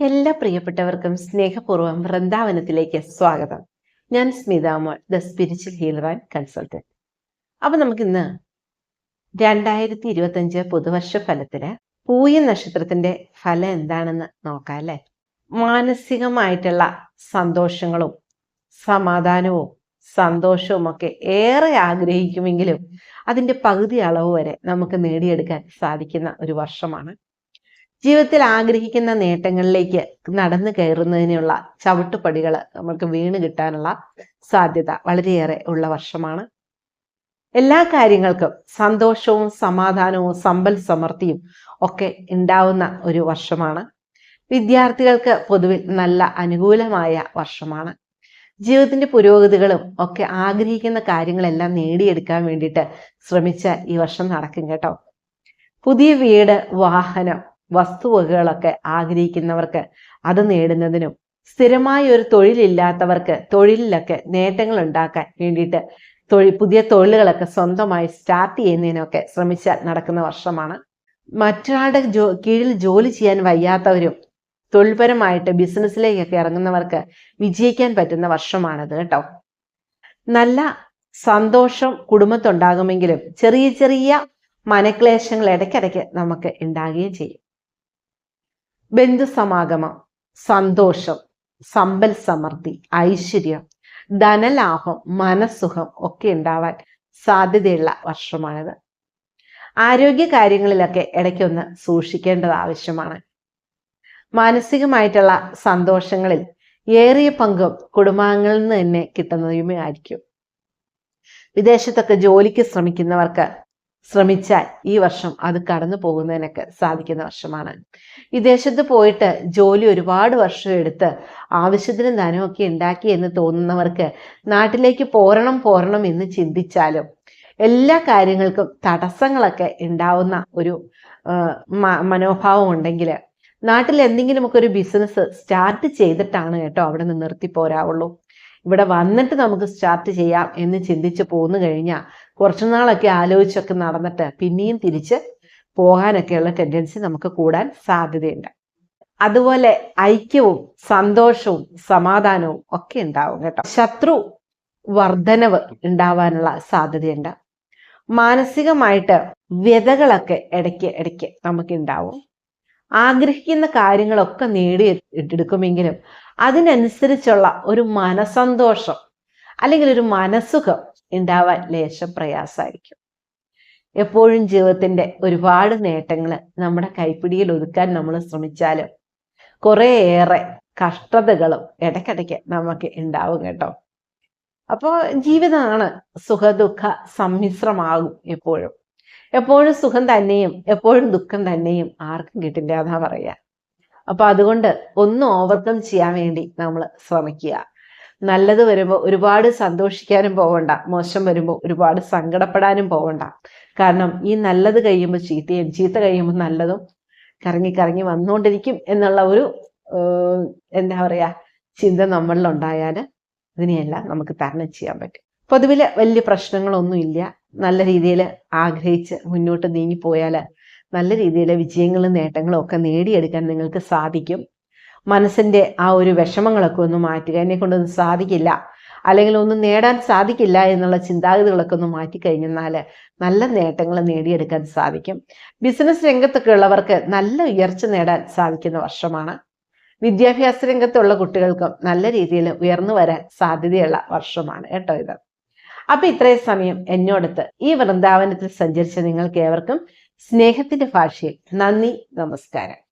എല്ലാ പ്രിയപ്പെട്ടവർക്കും സ്നേഹപൂർവം വൃന്ദാവനത്തിലേക്ക് സ്വാഗതം. ഞാൻ Smitha Mol the spiritual healer and consultant. അപ്പൊ നമുക്കിന്ന് രണ്ടായിരത്തി ഇരുപത്തഞ്ച് പുതുവർഷ ഫലത്തിൽ പൂയ നക്ഷത്രത്തിന്റെ ഫലം എന്താണെന്ന് നോക്കാം അല്ലെ? മാനസികമായിട്ടുള്ള സന്തോഷങ്ങളും സമാധാനവും സന്തോഷവും ഒക്കെ ഏറെ ആഗ്രഹിക്കുമെങ്കിലും അതിന്റെ പകുതി അളവ് വരെ നമുക്ക് നേടിയെടുക്കാൻ സാധിക്കുന്ന ഒരു വർഷമാണ്. ജീവിതത്തിൽ ആഗ്രഹിക്കുന്ന നേട്ടങ്ങളിലേക്ക് നടന്നു കയറുന്നതിനുള്ള ചവിട്ടുപടികൾ നമുക്ക് വീണ് കിട്ടാനുള്ള സാധ്യത വളരെയേറെ ഉള്ള വർഷമാണ്. എല്ലാ കാര്യങ്ങൾക്കും സന്തോഷവും സമാധാനവും സമ്പൽ സമൃദ്ധിയും ഒക്കെ ഉണ്ടാവുന്ന ഒരു വർഷമാണ്. വിദ്യാർത്ഥികൾക്ക് പൊതുവിൽ നല്ല അനുകൂലമായ വർഷമാണ്. ജീവിതത്തിന്റെ പുരോഗതികളും ഒക്കെ ആഗ്രഹിക്കുന്ന കാര്യങ്ങളെല്ലാം നേടിയെടുക്കാൻ വേണ്ടിയിട്ട് ശ്രമിച്ച ഈ വർഷം നടക്കും കേട്ടോ. പുതിയ വീട് വാഹനം വസ്തുവകകളൊക്കെ ആഗ്രഹിക്കുന്നവർക്ക് അത് നേടുന്നതിനും സ്ഥിരമായ ഒരു തൊഴിലില്ലാത്തവർക്ക് തൊഴിലിലൊക്കെ നേട്ടങ്ങൾ ഉണ്ടാക്കാൻ വേണ്ടിയിട്ട് തൊഴിൽ പുതിയ തൊഴിലുകളൊക്കെ സ്വന്തമായി സ്റ്റാർട്ട് ചെയ്യുന്നതിനൊക്കെ ശ്രമിച്ചാൽ നടക്കുന്ന വർഷമാണ്. മറ്റൊരാളുടെ ജോ കീഴിൽ ജോലി ചെയ്യാൻ വയ്യാത്തവരും തൊഴിൽപരമായിട്ട് ബിസിനസ്സിലേക്കൊക്കെ ഇറങ്ങുന്നവർക്ക് വിജയിക്കാൻ പറ്റുന്ന വർഷമാണത് കേട്ടോ. നല്ല സന്തോഷം കുടുംബത്തുണ്ടാകുമെങ്കിലും ചെറിയ ചെറിയ മനക്ലേശങ്ങൾ ഇടയ്ക്കിടയ്ക്ക് നമുക്ക് ഉണ്ടാകുകയും ചെയ്യും. ബന്ധുസമാഗമം സന്തോഷം സമ്പൽ സമൃദ്ധി ഐശ്വര്യം ധനലാഭം മനസ്സുഖം ഒക്കെ ഉണ്ടാവാൻ സാധ്യതയുള്ള വർഷമാണിത്. ആരോഗ്യ കാര്യങ്ങളിലൊക്കെ ഇടയ്ക്കൊന്ന് സൂക്ഷിക്കേണ്ടത് ആവശ്യമാണ്. മാനസികമായിട്ടുള്ള സന്തോഷങ്ങളിൽ ഏറിയ പങ്കും കുടുംബാംഗങ്ങളിൽ നിന്ന് തന്നെ കിട്ടുന്നതുമായിരിക്കും. വിദേശത്തൊക്കെ ജോലിക്ക് ശ്രമിക്കുന്നവർക്ക് ശ്രമിച്ചാൽ ഈ വർഷം അത് കടന്നു പോകുന്നതിനൊക്കെ സാധിക്കുന്ന വർഷമാണ്. വിദേശത്ത് പോയിട്ട് ജോലി ഒരുപാട് വർഷം എടുത്ത് ആവശ്യത്തിന് ധനമൊക്കെ ഉണ്ടാക്കി എന്ന് തോന്നുന്നവർക്ക് നാട്ടിലേക്ക് പോരണം പോരണം എന്ന് ചിന്തിച്ചാലും എല്ലാ കാര്യങ്ങൾക്കും തടസ്സങ്ങളൊക്കെ ഉണ്ടാവുന്ന ഒരു മനോഭാവം ഉണ്ടെങ്കിൽ നാട്ടിൽ എന്തെങ്കിലുമൊക്കെ ഒരു ബിസിനസ് സ്റ്റാർട്ട് ചെയ്തിട്ടാണ് കേട്ടോ അവിടെ നിന്ന് നിർത്തി പോരാവുള്ളൂ ഇവിടെ വന്നിട്ട് നമുക്ക് സ്റ്റാർട്ട് ചെയ്യാം എന്ന് ചിന്തിച്ച് പോന്നു കഴിഞ്ഞാൽ കുറച്ചു നാളൊക്കെ ആലോചിച്ചൊക്കെ നടന്നിട്ട് പിന്നെയും തിരിച്ച് പോകാനൊക്കെയുള്ള ടെൻഡൻസി നമുക്ക് കൂടാൻ സാധ്യതയുണ്ട്. അതുപോലെ ഐക്യവും സന്തോഷവും സമാധാനവും ഒക്കെ ഉണ്ടാവും കേട്ടോ. ശത്രു വർധനവ് ഉണ്ടാവാനുള്ള സാധ്യതയുണ്ട്. മാനസികമായിട്ട് വ്യതകളൊക്കെ ഇടയ്ക്ക് ഇടയ്ക്ക് നമുക്ക് ഉണ്ടാവും ആഗ്രഹിക്കുന്ന കാര്യങ്ങളൊക്കെ നേടി എടുക്കുമെങ്കിലും അതിനനുസരിച്ചുള്ള ഒരു മനസന്തോഷം അല്ലെങ്കിൽ ഒരു മനസ്സുഖം ഉണ്ടാവാൻ ലേശം പ്രയാസമായിരിക്കും. എപ്പോഴും ജീവിതത്തിന്റെ ഒരുപാട് നേട്ടങ്ങൾ നമ്മുടെ കൈപ്പിടിയിൽ ഒതുക്കാൻ നമ്മൾ ശ്രമിച്ചാലും കുറേയേറെ കഷ്ടതകളും ഇടയ്ക്കിടയ്ക്ക് നമുക്ക് ഉണ്ടാവും കേട്ടോ. അപ്പോൾ ജീവിതമാണ് സുഖദുഃഖ സമ്മിശ്രമാകും എപ്പോഴും. എപ്പോഴും സുഖം തന്നെയും എപ്പോഴും ദുഃഖം തന്നെയും ആർക്കും കിട്ടില്ല എന്നാ പറയാ. അപ്പൊ അതുകൊണ്ട് ഒന്നും ഓവർകം ചെയ്യാൻ വേണ്ടി നമ്മൾ ശ്രമിക്കുക. നല്ലത് വരുമ്പോൾ ഒരുപാട് സന്തോഷിക്കാനും പോവണ്ട. മോശം വരുമ്പോൾ ഒരുപാട് സങ്കടപ്പെടാനും പോവണ്ട. കാരണം ഈ നല്ലത് കഴിയുമ്പോൾ ചീത്തയും ചീത്ത കഴിയുമ്പോൾ നല്ലതും കറങ്ങി കറങ്ങി വന്നുകൊണ്ടിരിക്കും എന്നുള്ള ഒരു എന്താ പറയാ ചിന്ത നമ്മളിലുണ്ടായാൽ ഇതിനെയെല്ലാം നമുക്ക് തരണം ചെയ്യാൻ പറ്റും. പൊതുവിൽ വലിയ പ്രശ്നങ്ങളൊന്നും ഇല്ല നല്ല രീതിയിൽ ആഗ്രഹിച്ച് മുന്നോട്ട് നീങ്ങിപ്പോയാൽ നല്ല രീതിയിൽ വിജയങ്ങളും നേട്ടങ്ങളും ഒക്കെ നേടിയെടുക്കാൻ നിങ്ങൾക്ക് സാധിക്കും. മനസ്സിന്റെ ആ ഒരു വിഷമങ്ങളൊക്കെ ഒന്ന് മാറ്റുക എന്നെ കൊണ്ടൊന്നും സാധിക്കില്ല അല്ലെങ്കിൽ ഒന്നും നേടാൻ സാധിക്കില്ല എന്നുള്ള ചിന്താഗതികളൊക്കെ ഒന്ന് മാറ്റിക്കഴിഞ്ഞാൽ നല്ല നേട്ടങ്ങൾ നേടിയെടുക്കാൻ സാധിക്കും. ബിസിനസ് രംഗത്തൊക്കെ ഉള്ളവർക്ക് നല്ല ഉയർച്ച നേടാൻ സാധിക്കുന്ന വർഷമാണ്. വിദ്യാഭ്യാസ രംഗത്തുള്ള കുട്ടികൾക്കും നല്ല രീതിയിൽ ഉയർന്നു വരാൻ സാധ്യതയുള്ള വർഷമാണ് കേട്ടോ ഇത്. അപ്പൊ ഇത്രയും സമയം എന്നോടത്ത് ഈ വൃന്ദാവനത്തിൽ സഞ്ചരിച്ച നിങ്ങൾക്ക് ഏവർക്കും സ്നേഹത്തിന്റെ ഭാഷയിൽ നന്ദി നമസ്കാരം.